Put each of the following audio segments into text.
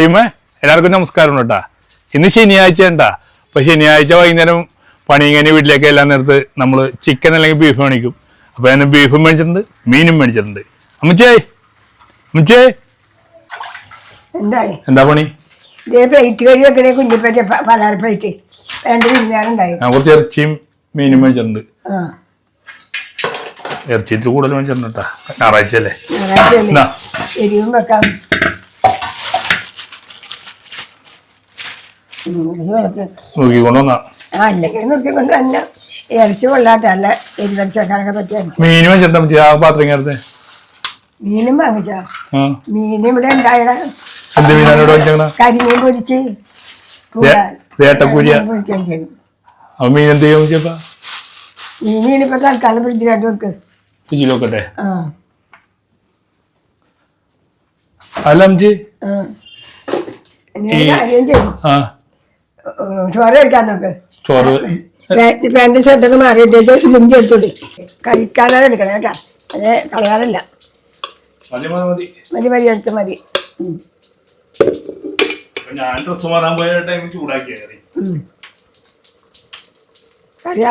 ടീമേ എല്ലാവർക്കും നമസ്കാരം കേട്ടാ ഇന്ന് ശനിയാഴ്ച ഉണ്ടാ അപ്പൊ ശനിയാഴ്ച വൈകുന്നേരം പണി കഴിഞ്ഞ് വീട്ടിലേക്ക് എല്ലാം നേരത്ത് നമ്മൾ ചിക്കൻ അല്ലെങ്കിൽ ബീഫ് മേടിക്കും അപ്പൊ ഞാൻ ബീഫും മേടിച്ചിട്ടുണ്ട് മീനും മേടിച്ചിട്ടുണ്ട്. അമ്മച്ചേ അമ്മച്ചേ. എന്തായി? എന്താ പണി? ഇതേ പ്ലേറ്റ് കഴുകി വെക്കണേ കുഞ്ഞിപ്പറ്റ പലാര പ്ലേറ്റ് രണ്ട് വിരുന്നുകാരുണ്ടായി ഞാൻ കുറച്ച് ഇറച്ചിയും മീനും മേടിച്ചിട്ടുണ്ട്. ആ. ഇറച്ചി ഇത്തിരി കൂടുതൽ മേടിച്ചിട്ടുണ്ട് കേട്ടാ ഞായറാഴ്ച അല്ലേ എരിവും വെക്കാം ഉം, ഇറച്ചി വെള്ളത്തിൽ നോക്കിക്കൊണ്ട് വന്നാ ആ അല്ലെങ്കിൽ നിർത്തിക്കൊണ്ട് തന്നെ ഇറച്ചി കൊള്ളാട്ടെ അല്ല എരിവരച്ച് വെക്കാനൊക്കെ പറ്റിയ മീൻ അമ്മച്ചി ആ പാത്രം മീനും വാങ്ങിച്ചാ? മീൻ ഇവിടെ വെച്ചേക്കണ കരിമീൻ പൊരിച്ച്. ചെയ്തു. അപ്പൊ മീൻ എന്ത് ചെയ്യും മീൻ ഇപ്പൊ തൽക്കാലം ഫ്രിഡ്ജിലായിട്ട് വെക്ക്. ഫ്രിഡ്ജിൽ വെക്കട്ടെ. ആ. അല്ല അമ്മച്ചി. ആ. ചോറ് കഴിക്കാൻ നോക്ക്. ചോറ് പാന്റ് ഷർട്ടൊക്കെ മാറിയിട്ട് ലിഞ്ചി എടുത്തോട്ട് കഴിക്കാനാണ് എടുക്കണം കേട്ടാ. അത് കളയാറില്ല. മതി മതി മതി. മതി മതി എടുത്ത് മതി. ഞാൻ ഡ്രസ് മാറാൻ പോയ ടൈം ചൂടാക്കിയ കറി. കറി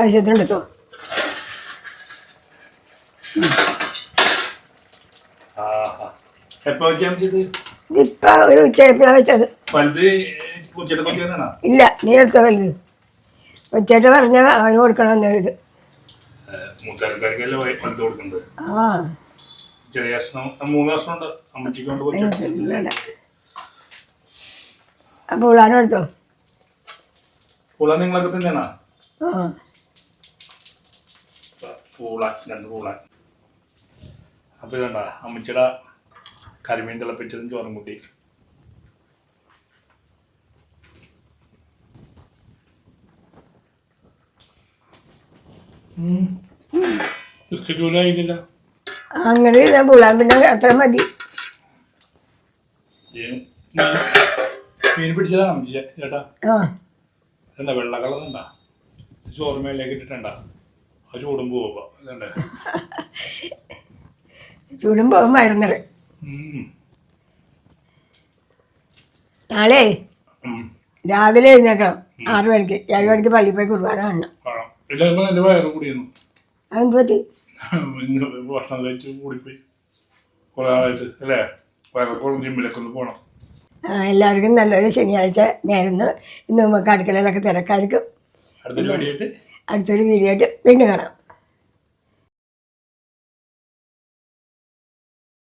എപ്പോ വെച്ചാൽ ഇതിപ്പോ ഒരു ഉച്ചയപ്പോഴാണ് വെച്ചത്. ഇല്ല നീ എടുത്തോ വലുത്. ഉച്ചയായിട്ട് പറഞ്ഞ അവന് കൊടുക്കണം വലുത് ആ. ചെറിയ കഷ്ണം മൂന്ന് കഷ്ണം ഉണ്ട്. അമ്മച്ചിക്ക് കൊണ്ട് കൊച്ചു വേണ്ട അപ്പോൾ ഉള്ളാനും എടുത്തോ? പൂള നിങ്ങളൊക്കെ തന്നെയാണോ? ആ. പൂള രണ്ട് പൂള. അപ്പൊ ഇതണ്ട അമ്മച്ചിയുടെ കരിമീൻ തിളപ്പിച്ചതും ചോറും കൂട്ടി. അങ്ങനെ ഞാൻ പുള്ളാൻ പിന്നെ അത്ര മതി. മീൻ പിടിച്ചതാണ് ചേട്ടാ. വെള്ള കളർ ഉണ്ടാ? ഇട്ടിട്ടുണ്ട? ആ ചൂടും ചൂടും നാളെ രാവിലെ എഴുന്നേക്കണം. ആറു മണിക്ക്. ഏഴു മണിക്ക് പള്ളിയിൽ പോയി കുർബാന കാണണം. എല്ലാവർക്കും എന്റെ വയറ് കൂടിയിരുന്നു അതെന്ത് പറ്റി ഇന്ന് ഭക്ഷണം കഴിച്ച് കൂടിപ്പോയി. കുറെ നാളായിട്ട് അല്ലേ? വയറൊക്കെ ജിമ്മിലൊക്കെ ഒന്ന് പോകണം ആ, എല്ലാവർക്കും നല്ലൊരു ശനിയാഴ്ച നേരുന്നു ഇന്ന് നമുക്ക് അടുക്കളയിലൊക്കെ തിരക്കായിരിക്കും. അടുത്തൊരു വീഡിയോ ആയിട്ട് വീണ്ടും കാണാം.